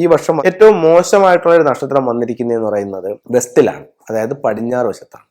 ഈ വർഷം ഏറ്റവും മോശമായിട്ടുള്ള ഒരു നക്ഷത്രം വന്നിരിക്കുന്നതെന്ന് പറയുന്നത് വെസ്റ്റിലാണ്. അതായത് പടിഞ്ഞാറ് വശത്താണ്.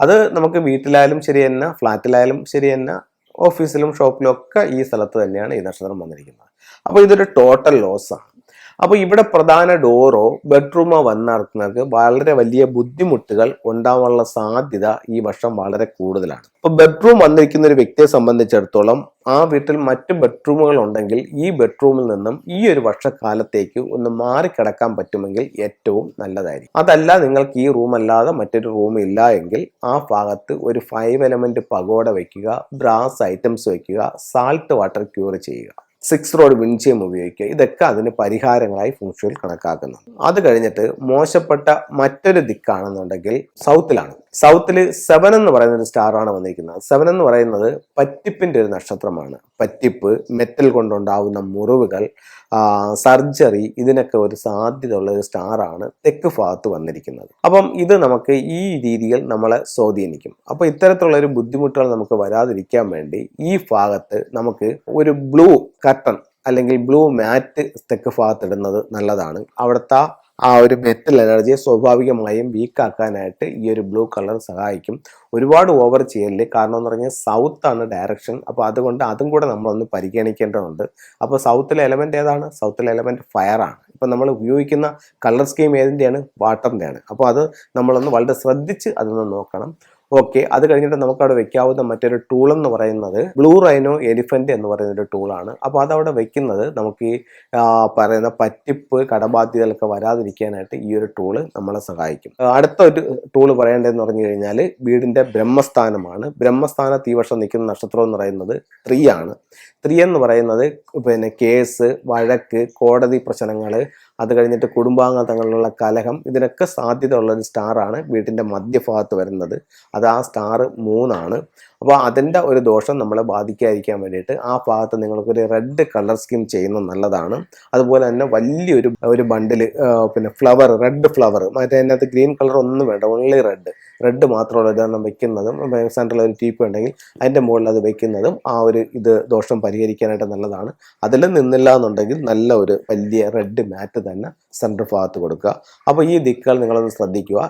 അത് നമുക്ക് വീട്ടിലായാലും ശരി തന്നെ ഫ്ലാറ്റിലായാലും ശരി തന്നെ ഓഫീസിലും ഷോപ്പിലും ഒക്കെ ഈ സ്ഥലത്ത് തന്നെയാണ് ഈ നക്ഷത്രം വന്നിരിക്കുന്നത്. അപ്പോൾ ഇതൊരു ടോട്ടൽ ലോസാണ് അപ്പോൾ ഇവിടെ പ്രധാന ഡോറോ ബെഡ്റൂമോ വന്നിറക്കുന്നവർക്ക് വളരെ വലിയ ബുദ്ധിമുട്ടുകൾ ഉണ്ടാവാനുള്ള സാധ്യത ഈ വർഷം വളരെ കൂടുതലാണ്. അപ്പോൾ ബെഡ്റൂം വന്നിരിക്കുന്ന ഒരു വ്യക്തിയെ സംബന്ധിച്ചിടത്തോളം ആ വീട്ടിൽ മറ്റ് ബെഡ്റൂമുകൾ ഉണ്ടെങ്കിൽ ഈ ബെഡ്റൂമിൽ നിന്നും ഈ ഒരു വർഷക്കാലത്തേക്ക് ഒന്ന് മാറിക്കിടക്കാൻ പറ്റുമെങ്കിൽ ഏറ്റവും നല്ലതായിരിക്കും. അതല്ല നിങ്ങൾക്ക് ഈ റൂം അല്ലാതെ മറ്റൊരു റൂം ഇല്ല എങ്കിൽ ആ ഭാഗത്ത് ഒരു ഫൈവ് എലമെന്റ് പകോട വയ്ക്കുക ബ്രാസ് ഐറ്റംസ് വയ്ക്കുക സാൾട്ട് വാട്ടർ ക്യൂർ ചെയ്യുക. സിക്സ് റോഡ് വിൻചയം ഉപയോഗിക്കുക. ഇതൊക്കെ അതിന് പരിഹാരങ്ങളായി ഫംഗ്ഷനിൽ കണക്കാക്കുന്നു. അത് കഴിഞ്ഞിട്ട് മോശപ്പെട്ട മറ്റൊരു ദിക്കാണെന്നുണ്ടെങ്കിൽ സൗത്തിലാണ്. സൗത്തിൽ സെവൻ എന്ന് പറയുന്ന ഒരു സ്റ്റാറാണ് വന്നിരിക്കുന്നത്. സെവൻ എന്ന് പറയുന്നത് പറ്റിപ്പിന്റെ ഒരു നക്ഷത്രമാണ്. പറ്റിപ്പ് മെറ്റൽ കൊണ്ടുണ്ടാവുന്ന മുറിവുകൾ സർജറി ഇതിനൊക്കെ ഒരു സാധ്യതയുള്ള ഒരു സ്റ്റാറാണ് തെക്ക് ഭാഗത്ത് വന്നിരിക്കുന്നത്. അപ്പം ഇത് നമുക്ക് ഈ രീതിയിൽ നമ്മളെ സ്വാധീനിക്കും. അപ്പോൾ ഇത്തരത്തിലുള്ള ഒരു ബുദ്ധിമുട്ടുകൾ നമുക്ക് വരാതിരിക്കാൻ വേണ്ടി ഈ ഭാഗത്ത് നമുക്ക് ഒരു ബ്ലൂ കർട്ടൺ അല്ലെങ്കിൽ ബ്ലൂ മാറ്റ് തെക്ക് ഭാഗത്ത് ഇടുന്നത് നല്ലതാണ്. അവിടുത്തെ ആ ഒരു മെറ്റൽ എനർജിയെ സ്വാഭാവികമായും വീക്കാക്കാനായിട്ട് ഈ ഒരു ബ്ലൂ കളർ സഹായിക്കും. ഒരുപാട് ഓവർ ചെയ്യൽ കാരണം എന്ന് പറഞ്ഞാൽ സൗത്ത് ആണ് ഡയറക്ഷൻ അപ്പോൾ അതുകൊണ്ട് അതും കൂടെ നമ്മളൊന്ന് പരിഗണിക്കേണ്ടതുണ്ട്. അപ്പോൾ സൗത്തിലെ എലമെന്റ് ഏതാണ്? സൗത്തിലെ എലമെന്റ് ഫയറാണ് ഇപ്പം നമ്മൾ ഉപയോഗിക്കുന്ന കളർ സ്കീം ഏതിന്റെയാണ് വാട്ടറിന്റെയാണ് അപ്പോൾ അത് നമ്മളൊന്ന് വളരെ ശ്രദ്ധിച്ച് അതൊന്ന് നോക്കണം. ഓക്കെ അത് കഴിഞ്ഞിട്ട് നമുക്ക് അവിടെ വെക്കാവുന്ന മറ്റൊരു ടൂൾ എന്ന് പറയുന്നത് ബ്ലൂ റൈനോ എലിഫന്റ് എന്ന് പറയുന്ന ഒരു ടൂളാണ് അപ്പോൾ അതവിടെ വെക്കുന്നത് നമുക്ക് ഈ പറയുന്ന പറ്റിപ്പ് കടബാധ്യതകളൊക്കെ വരാതിരിക്കാനായിട്ട് ഈ ഒരു ടൂൾ നമ്മളെ സഹായിക്കും. അടുത്ത ഒരു ടൂൾ പറയേണ്ടതെന്ന് പറഞ്ഞു കഴിഞ്ഞാൽ വീടിന്റെ ബ്രഹ്മസ്ഥാനമാണ്. ബ്രഹ്മസ്ഥാന വർഷം നിൽക്കുന്ന നക്ഷത്രം എന്ന് പറയുന്നത് ത്രീ ആണ്. ത്രീ എന്ന് പറയുന്നത് പിന്നെ കേസ് വഴക്ക് കോടതി പ്രശ്നങ്ങൾ അത് കഴിഞ്ഞിട്ട് കുടുംബാംഗങ്ങൾ തങ്ങളിലുള്ള കലഹം ഇതിനൊക്കെ സാധ്യത ഉള്ളൊരു സ്റ്റാറാണ് വീട്ടിന്റെ മധ്യഭാഗത്ത് വരുന്നത്. അത് ആ സ്റ്റാർ മൂന്നാണ്. അപ്പോൾ അതിന്റെ ഒരു ദോഷം നമ്മളെ ബാധിക്കാതിരിക്കാൻ വേണ്ടിയിട്ട് ആ ഭാഗത്ത് നിങ്ങൾക്കൊരു റെഡ് കളർ സ്കീം ചെയ്യുന്നത് നല്ലതാണ്. അതുപോലെ തന്നെ വലിയൊരു ഒരു ബണ്ടിൽ പിന്നെ ഫ്ലവർ റെഡ് ഫ്ലവർ മറ്റേ അതിനകത്ത് ഗ്രീൻ കളർ ഒന്നും വേണ്ട ഓൺലി റെഡ് റെഡ് മാത്രമുള്ള ഇതാണ് വെക്കുന്നതും സെൻട്രൽ ഒരു ടീപ്പ് ഉണ്ടെങ്കിൽ അതിന്റെ മുകളിൽ അത് വെക്കുന്നതും ആ ഒരു ഇത് ദോഷം പരിഹരിക്കാനായിട്ട് നല്ലതാണ്. അതിൽ നിന്നില്ല എന്നുണ്ടെങ്കിൽ നല്ല ഒരു വലിയ റെഡ് മാറ്റ് തന്നെ സെന്റർ ഭാഗത്ത് കൊടുക്കുക. അപ്പോൾ ഈ ദിക്കുകൾ നിങ്ങളൊന്ന് ശ്രദ്ധിക്കുക.